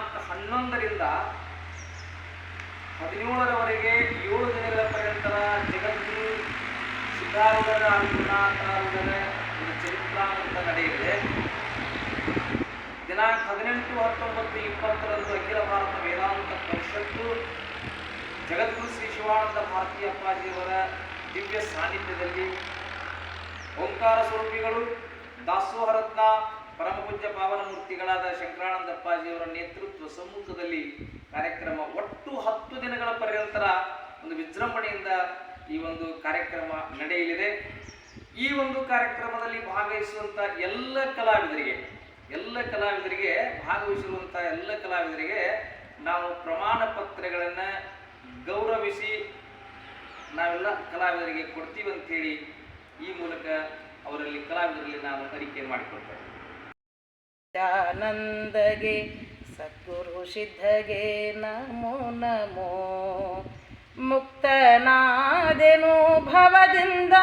ದಿನಾಂಕ ಹನ್ನೊಂದರಿಂದ ಹದಿನೇಳರವರೆಗೆ ಏಳು ದಿನಗಳ ಪರ್ಯಂತರ ಜಗತ್ತು ಸಿದ್ಧಾರೂಢರ ಒಂದು ಅಂತ ನಡೆಯಲಿದೆ ದಿನಾಂಕ ಹದಿನೆಂಟು, ಹತ್ತೊಂಬತ್ತು, ಇಪ್ಪತ್ತರಂದು ಅಖಿಲ ಭಾರತ ವೇದಾಂತ ಪರಿಷತ್ತು, ಜಗದ್ಗುರು ಶ್ರೀ ಶಿವಾನಂದ ಭಾರತೀಯ ಅಪ್ಪಾಜಿಯವರ ದಿವ್ಯ ಸಾನ್ನಿಧ್ಯದಲ್ಲಿ ಓಂಕಾರ ಸ್ವರೂಪಿಗಳು ದಾಸೋಹರತ್ನ ಪರಮಪೂಜ್ಯ ಪಾವನ ಮೂರ್ತಿಗಳಾದ ಶಂಕರಾನಂದಪ್ಪಾಜಿಯವರ ನೇತೃತ್ವ ಸಮ್ಮುಖದಲ್ಲಿ ಕಾರ್ಯಕ್ರಮ ಒಟ್ಟು ಹತ್ತು ದಿನಗಳ ಪರ್ಯಂತರ ಒಂದು ವಿಜೃಂಭಣೆಯಿಂದ ಈ ಒಂದು ಕಾರ್ಯಕ್ರಮ ನಡೆಯಲಿದೆ. ಈ ಒಂದು ಕಾರ್ಯಕ್ರಮದಲ್ಲಿ ಭಾಗವಹಿಸುವಂತ ಎಲ್ಲ ಕಲಾವಿದರಿಗೆ ಎಲ್ಲ ಕಲಾವಿದರಿಗೆ ಭಾಗವಹಿಸಿರುವಂಥ ಎಲ್ಲ ಕಲಾವಿದರಿಗೆ ನಾವು ಪ್ರಮಾಣ ಪತ್ರಗಳನ್ನು ಗೌರವಿಸಿ ನಾವೆಲ್ಲ ಕಲಾವಿದರಿಗೆ ಕೊಡ್ತೀವಿ ಅಂತೇಳಿ ಈ ಮೂಲಕ ಅವರಲ್ಲಿ ಕಲಾವಿದರಲ್ಲಿ ನಾನು ಅರಿಕೆ ಮಾಡಿಕೊಳ್ತೇನೆ ಆನಂದಗೆ ಸದ್ಗುರು ಸಿದ್ಧಗೆ ನಮೋ ನಮೋ. ಮುಕ್ತನಾದೆನು ಭವದಿಂದ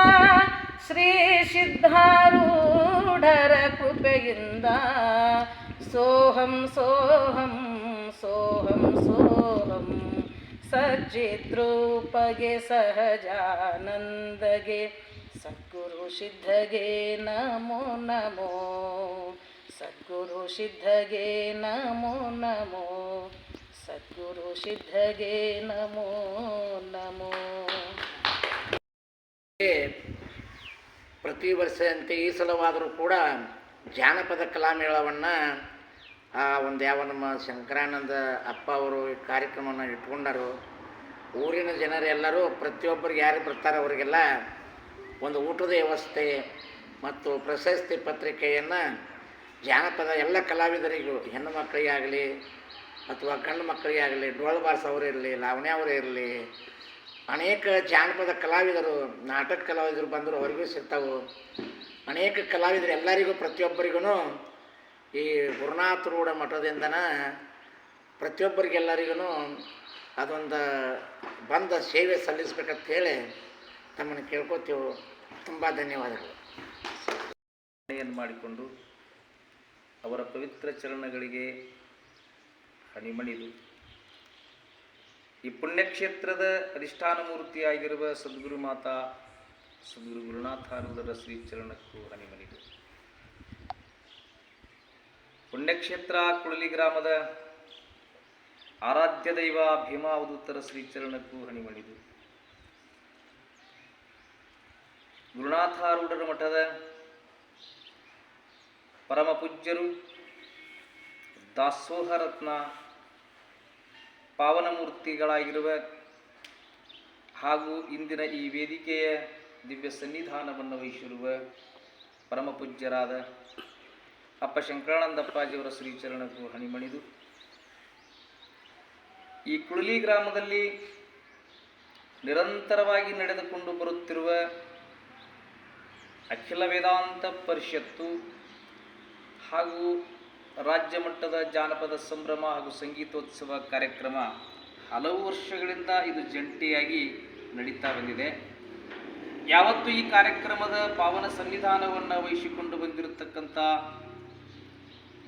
ಶ್ರೀ ಸಿದ್ಧಾರೂಢರ ಕೃಪೆಯಿಂದ. ಸೋಹಂ ಸೋಹಂ ಸೋಹಂ ಸೋಹಂ ಸಚ್ಚಿದ್ರೂಪಗೆ ಸಹಜಾನಂದಗೆ ಸದ್ಗುರು ಸಿದ್ಧಗೆ ನಮೋ ನಮೋ. ಸದ್ಗುರು ಸಿದ್ಧಗೆ ನಮೋ ನಮೋ. ಸದ್ಗುರು ಸಿದ್ಧಗೆ ನಮೋ ನಮೋ. ಪ್ರತಿ ವರ್ಷದಂತೆ ಈ ಸಲವಾದರೂ ಕೂಡ ಜಾನಪದ ಕಲಾಮೇಳವನ್ನು, ಆ, ಒಂದು ಯಾವ ನಮ್ಮ ಶಂಕರಾನಂದ ಅಪ್ಪ ಅವರು ಈ ಕಾರ್ಯಕ್ರಮವನ್ನು ಇಟ್ಕೊಂಡರು. ಊರಿನ ಜನರೆಲ್ಲರೂ ಪ್ರತಿಯೊಬ್ಬರಿಗೆ ಯಾರು ಬರ್ತಾರೆ ಅವರಿಗೆಲ್ಲ ಒಂದು ಊಟದ ವ್ಯವಸ್ಥೆ ಮತ್ತು ಪ್ರಶಸ್ತಿ ಪತ್ರಿಕೆಯನ್ನು ಜಾನಪದ ಎಲ್ಲ ಕಲಾವಿದರಿಗೂ, ಹೆಣ್ಣು ಮಕ್ಕಳಿಗಾಗಲಿ ಅಥವಾ ಗಂಡು ಮಕ್ಕಳಿಗಾಗಲಿ ಡೋಳು ಬಾರ್ಸೋರು ಇರಲಿ ಲಾವಣಿ ಅವರೇ ಇರಲಿ, ಅನೇಕ ಜಾನಪದ ಕಲಾವಿದರು, ನಾಟಕ ಕಲಾವಿದರು ಬಂದರು ಅವರಿಗೂ ಸಿಗ್ತಾವೆ. ಅನೇಕ ಕಲಾವಿದರು ಎಲ್ಲರಿಗೂ ಪ್ರತಿಯೊಬ್ಬರಿಗೂ ಈ ಗುರುನಾಥ ರೂಢ ಮಠದಿಂದನ ಪ್ರತಿಯೊಬ್ಬರಿಗೆಲ್ಲರಿಗೂ ಅದೊಂದು ಬಂದ ಸೇವೆ ಸಲ್ಲಿಸ್ಬೇಕಂತ ಹೇಳಿ ತಮ್ಮನ್ನು ಕೇಳ್ಕೊತೀವಿ ತುಂಬ ಧನ್ಯವಾದಗಳು. ಏನು ಮಾಡಿಕೊಂಡು ಅವರ ಪವಿತ್ರ ಚರಣಗಳಿಗೆ ಹನಿಮಣಿದು ಈ ಪುಣ್ಯಕ್ಷೇತ್ರದ ಅಧಿಷ್ಠಾನ ಮೂರ್ತಿಯಾಗಿರುವ ಸದ್ಗುರು ಮಾತಾ ಸದ್ಗುರು ಗುರುನಾಥಾನಂದರ ಶ್ರೀ ಚರಣಕ್ಕೂ ಹನಿಮಣಿದು ಪುಣ್ಯಕ್ಷೇತ್ರ ಕುಳಲಿ ಗ್ರಾಮದ ಆರಾಧ್ಯ ದೈವ ಭೀಮಾವಧೂತರ ಶ್ರೀ ಚರಣಕ್ಕೂ ಹನಿಮಣಿದು ಗುರುನಾಥಾರೂಢರ ಮಠದ ಪರಮ ಪೂಜ್ಯರು ದಾಸೋಹರತ್ನ ಪಾವನಮೂರ್ತಿಗಳಾಗಿರುವ ಹಾಗೂ ಇಂದಿನ ಈ ವೇದಿಕೆಯ ದಿವ್ಯ ಸನ್ನಿಧಾನವನ್ನು ವಹಿಸಿರುವ ಪರಮ ಪೂಜ್ಯರಾದ ಅಪ್ಪ ಶಂಕರಾನಂದಪ್ಪಾಜಿಯವರ ಶ್ರೀಚರಣಕ್ಕೂ ಹಣಿಮಣಿದು. ಈ ಕುಳಲಿ ಗ್ರಾಮದಲ್ಲಿ ನಿರಂತರವಾಗಿ ನಡೆದುಕೊಂಡು ಬರುತ್ತಿರುವ ಅಖಿಲ ವೇದಾಂತ ಪರಿಷತ್ತು ಹಾಗೂ ರಾಜ್ಯ ಮಟ್ಟದ ಜಾನಪದ ಸಂಭ್ರಮ ಹಾಗೂ ಸಂಗೀತೋತ್ಸವ ಕಾರ್ಯಕ್ರಮ ಹಲವು ವರ್ಷಗಳಿಂದ ಇದು ಜಂಟಿಯಾಗಿ ನಡೀತಾ ಬಂದಿದೆ. ಯಾವತ್ತು ಈ ಕಾರ್ಯಕ್ರಮದ ಪಾವನ ಸನ್ನಿಧಾನವನ್ನು ವಹಿಸಿಕೊಂಡು ಬಂದಿರತಕ್ಕಂಥ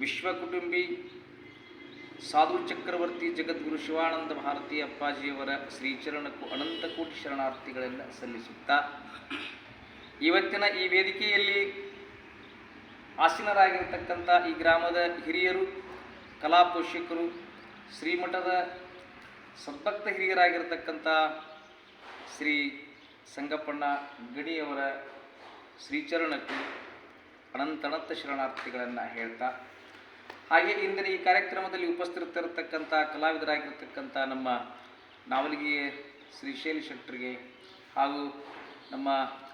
ವಿಶ್ವ ಕುಟುಂಬಿ ಸಾಧು ಚಕ್ರವರ್ತಿ ಜಗದ್ಗುರು ಶಿವಾನಂದ ಭಾರತಿ ಅಪ್ಪಾಜಿಯವರ ಶ್ರೀಚರಣಕ್ಕೂ ಅನಂತ ಕೋಟಿ ಶರಣಾರ್ಥಿಗಳನ್ನು ಸಲ್ಲಿಸುತ್ತಾ, ಇವತ್ತಿನ ಈ ವೇದಿಕೆಯಲ್ಲಿ ಆಸೀನರಾಗಿರ್ತಕ್ಕಂಥ ಈ ಗ್ರಾಮದ ಹಿರಿಯರು, ಕಲಾ ಪೋಷಕರು, ಶ್ರೀಮಠದ ಸದ್ಭಕ್ತ ಹಿರಿಯರಾಗಿರ್ತಕ್ಕಂಥ ಶ್ರೀ ಸಂಗಪ್ಪಣ್ಣ ಗಡಿಯವರ ಶ್ರೀಚರಣಕ್ಕೂ ಅನಂತನಂತ ಶರಣಾರ್ಥಿಗಳನ್ನು ಹೇಳ್ತಾ, ಹಾಗೆ ಇಂದಿನ ಈ ಕಾರ್ಯಕ್ರಮದಲ್ಲಿ ಉಪಸ್ಥಿತರಿರ್ತಕ್ಕಂಥ ಕಲಾವಿದರಾಗಿರ್ತಕ್ಕಂಥ ನಮ್ಮ ನಾವಲಗಿ ಶ್ರೀಶೈಲ ಶೆಟ್ಟರಿಗೆ ಹಾಗೂ ನಮ್ಮ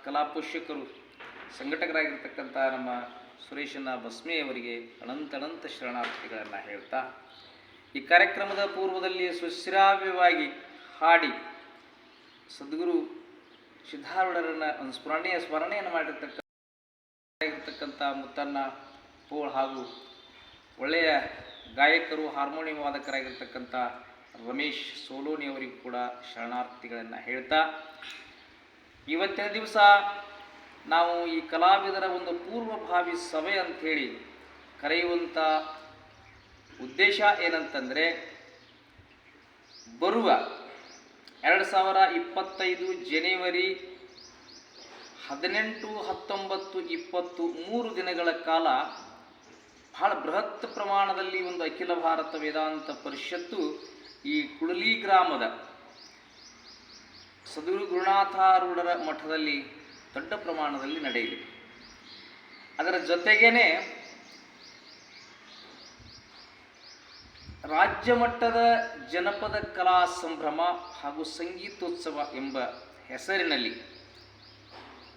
ಕಲಾ ಪೋಷಕರು, ಸಂಘಟಕರಾಗಿರ್ತಕ್ಕಂಥ ನಮ್ಮ ಸುರೇಶನ ಅನಂತ ಅನಂತ ಶರಣಾರ್ಥಿಗಳನ್ನು ಹೇಳ್ತಾ, ಈ ಕಾರ್ಯಕ್ರಮದ ಪೂರ್ವದಲ್ಲಿ ಸುಶ್ರಾವ್ಯವಾಗಿ ಹಾಡಿ ಸದ್ಗುರು ಸಿದ್ಧಾರೂಢರನ್ನು ಒಂದು ಸ್ಮರಣೆಯ ಸ್ಮರಣೆಯನ್ನು ಮಾಡಿರ್ತಕ್ಕಂಥ ಆಗಿರ್ತಕ್ಕಂಥ ಮುತ್ತನ್ನ ಪೋಳ್ ಹಾಗೂ ಒಳ್ಳೆಯ ಗಾಯಕರು ಹಾರ್ಮೋನಿಯಂ ವಾದಕರಾಗಿರ್ತಕ್ಕಂಥ ರಮೇಶ್ ಸೋಲೋನಿ ಅವರಿಗೂ ಕೂಡ ಶರಣಾರ್ಥಿಗಳನ್ನು ಹೇಳ್ತಾ, ಇವತ್ತಿನ ದಿವಸ ನಾವು ಈ ಕಲಾವಿದರ ಒಂದು ಪೂರ್ವಭಾವಿ ಸಭೆ ಅಂಥೇಳಿ ಕರೆಯುವಂಥ ಉದ್ದೇಶ ಏನಂತಂದರೆ, ಬರುವ ಎರಡು ಸಾವಿರ ಇಪ್ಪತ್ತೈದು ಜನವರಿ ಹದಿನೆಂಟು ಹತ್ತೊಂಬತ್ತು ಇಪ್ಪತ್ತು ಮೂರು ದಿನಗಳ ಕಾಲ ಬಹಳ ಬೃಹತ್ ಪ್ರಮಾಣದಲ್ಲಿ ಒಂದು ಅಖಿಲ ಭಾರತ ವೇದಾಂತ ಪರಿಷತ್ತು ಈ ಕುಳಲಿ ಗ್ರಾಮದ ಸದ್ಗುರು ಗುರುನಾಥಾರೂಢರ ಮಠದಲ್ಲಿ ದೊಡ್ಡ ಪ್ರಮಾಣದಲ್ಲಿ ನಡೆಯಲಿ. ಅದರ ಜೊತೆಗೇನೆ ರಾಜ್ಯ ಮಟ್ಟದ ಜನಪದ ಕಲಾ ಸಂಭ್ರಮ ಹಾಗೂ ಸಂಗೀತೋತ್ಸವ ಎಂಬ ಹೆಸರಿನಲ್ಲಿ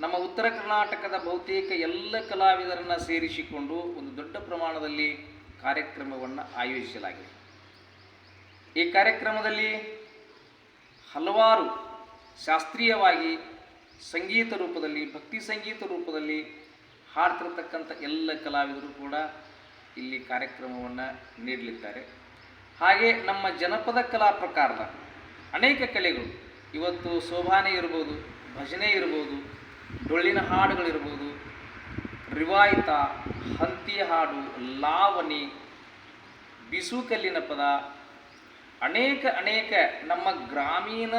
ನಮ್ಮ ಉತ್ತರ ಕರ್ನಾಟಕದ ಬಹುತೇಕ ಎಲ್ಲ ಕಲಾವಿದರನ್ನು ಸೇರಿಸಿಕೊಂಡು ಒಂದು ದೊಡ್ಡ ಪ್ರಮಾಣದಲ್ಲಿ ಕಾರ್ಯಕ್ರಮವನ್ನು ಆಯೋಜಿಸಲಾಗಿದೆ. ಈ ಕಾರ್ಯಕ್ರಮದಲ್ಲಿ ಹಲವಾರು ಶಾಸ್ತ್ರೀಯವಾಗಿ ಸಂಗೀತ ರೂಪದಲ್ಲಿ, ಭಕ್ತಿ ಸಂಗೀತ ರೂಪದಲ್ಲಿ ಹಾಡ್ತಿರ್ತಕ್ಕಂಥ ಎಲ್ಲ ಕಲಾವಿದರು ಕೂಡ ಇಲ್ಲಿ ಕಾರ್ಯಕ್ರಮವನ್ನು ನೀಡಲಿದ್ದಾರೆ. ಹಾಗೆ ನಮ್ಮ ಜನಪದ ಕಲಾ ಪ್ರಕಾರದ ಅನೇಕ ಕಲೆಗಳು, ಇವತ್ತು ಶೋಭಾನೆ ಇರ್ಬೋದು, ಭಜನೆ ಇರ್ಬೋದು, ಡೊಳ್ಳಿನ ಹಾಡುಗಳಿರ್ಬೋದು, ರಿವಾಯಿತ, ಹಂತಿಯ ಹಾಡು, ಲಾವಣಿ ಬಿಸುಕಲ್ಲಿನ ಪದ, ಅನೇಕ ಅನೇಕ ನಮ್ಮ ಗ್ರಾಮೀಣ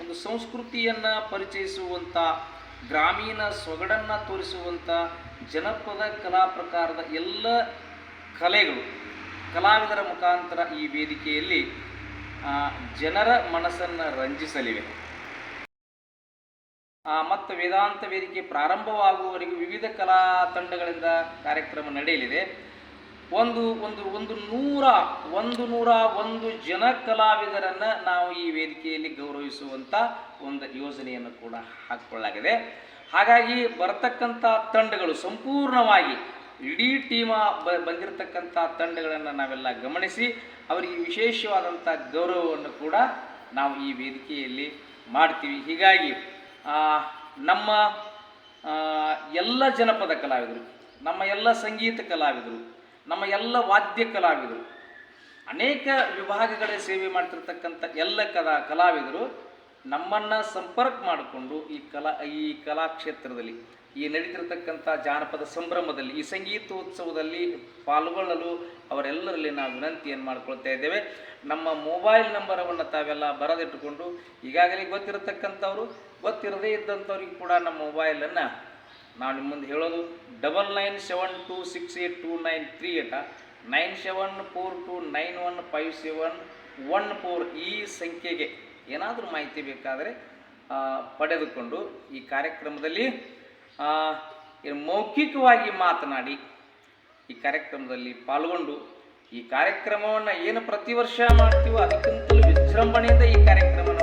ಒಂದು ಸಂಸ್ಕೃತಿಯನ್ನು ಪರಿಚಯಿಸುವಂಥ ಗ್ರಾಮೀಣ ಸೊಗಡನ್ನು ತೋರಿಸುವಂಥ ಜನಪದ ಕಲಾ ಪ್ರಕಾರದ ಎಲ್ಲ ಕಲೆಗಳು ಕಲಾವಿದರ ಮುಖಾಂತರ ಈ ವೇದಿಕೆಯಲ್ಲಿ ಜನರ ಮನಸ್ಸನ್ನು ರಂಜಿಸಲಿವೆ. ಮತ್ತು ವೇದಾಂತ ವೇದಿಕೆ ಪ್ರಾರಂಭವಾಗುವವರೆಗೂ ವಿವಿಧ ಕಲಾ ತಂಡಗಳಿಂದ ಕಾರ್ಯಕ್ರಮ ನಡೆಯಲಿದೆ. ಒಂದು ಒಂದು ಒಂದು ನೂರ ಒಂದು ನೂರ ಒಂದು ಜನ ಕಲಾವಿದರನ್ನು ನಾವು ಈ ವೇದಿಕೆಯಲ್ಲಿ ಗೌರವಿಸುವಂಥ ಒಂದು ಯೋಜನೆಯನ್ನು ಕೂಡ ಹಾಕಿಕೊಳ್ಳಲಾಗಿದೆ. ಹಾಗಾಗಿ ಬರತಕ್ಕಂಥ ತಂಡಗಳು ಸಂಪೂರ್ಣವಾಗಿ ಇಡೀ ಟೀಮ ಬ ಬಂದಿರತಕ್ಕಂಥ ತಂಡಗಳನ್ನು ನಾವೆಲ್ಲ ಗಮನಿಸಿ ಅವರಿಗೆ ವಿಶೇಷವಾದಂಥ ಗೌರವವನ್ನು ಕೂಡ ನಾವು ಈ ವೇದಿಕೆಯಲ್ಲಿ ಮಾಡ್ತೀವಿ. ಹೀಗಾಗಿ ನಮ್ಮ ಎಲ್ಲ ಜನಪದ ಕಲಾವಿದರು, ನಮ್ಮ ಎಲ್ಲ ಸಂಗೀತ ಕಲಾವಿದರು ನಮ್ಮ ಎಲ್ಲ ವಾದ್ಯ ಕಲಾವಿದರು, ಅನೇಕ ವಿಭಾಗಗಳ ಸೇವೆ ಮಾಡ್ತಿರ್ತಕ್ಕಂಥ ಎಲ್ಲ ಕಲಾ ಕಲಾವಿದರು ನಮ್ಮನ್ನು ಸಂಪರ್ಕ ಮಾಡಿಕೊಂಡು ಈ ಕಲಾ, ಈ ಕಲಾಕ್ಷೇತ್ರದಲ್ಲಿ, ಈ ನಡೀತಿರ್ತಕ್ಕಂಥ ಜಾನಪದ ಸಂಭ್ರಮದಲ್ಲಿ, ಈ ಸಂಗೀತೋತ್ಸವದಲ್ಲಿ ಪಾಲ್ಗೊಳ್ಳಲು ಅವರೆಲ್ಲರಲ್ಲಿ ನಾವು ವಿನಂತಿಯನ್ನು ಮಾಡ್ಕೊಳ್ತಾ ಇದ್ದೇವೆ. ನಮ್ಮ ಮೊಬೈಲ್ ನಂಬರವನ್ನು ತಾವೆಲ್ಲ ಬರೆದಿಟ್ಟುಕೊಂಡು ಈಗಾಗಲೇ ಗೊತ್ತಿರತಕ್ಕಂಥವ್ರು, ಗೊತ್ತಿರದೇ ಇದ್ದಂಥವ್ರಿಗೆ ಕೂಡ ನಮ್ಮ ಮೊಬೈಲನ್ನು ನಾವು ನಿಮ್ಮ ಮುಂದೆ ಹೇಳೋದು double nine seven two six eight two nine three eight nine seven four two nine one five seven one four ಈ ಸಂಖ್ಯೆಗೆ ಏನಾದರೂ ಮಾಹಿತಿ ಬೇಕಾದರೆ ಪಡೆದುಕೊಂಡು ಈ ಕಾರ್ಯಕ್ರಮದಲ್ಲಿ ಮೌಖಿಕವಾಗಿ ಮಾತನಾಡಿ ಈ ಕಾರ್ಯಕ್ರಮದಲ್ಲಿ ಪಾಲ್ಗೊಂಡು ಈ ಕಾರ್ಯಕ್ರಮವನ್ನು ಏನು ಪ್ರತಿ ವರ್ಷ ಮಾಡ್ತೀವೋ ಅದಕ್ಕಿಂತಲೂ ವಿಜೃಂಭಣೆಯಿಂದ ಈ ಕಾರ್ಯಕ್ರಮ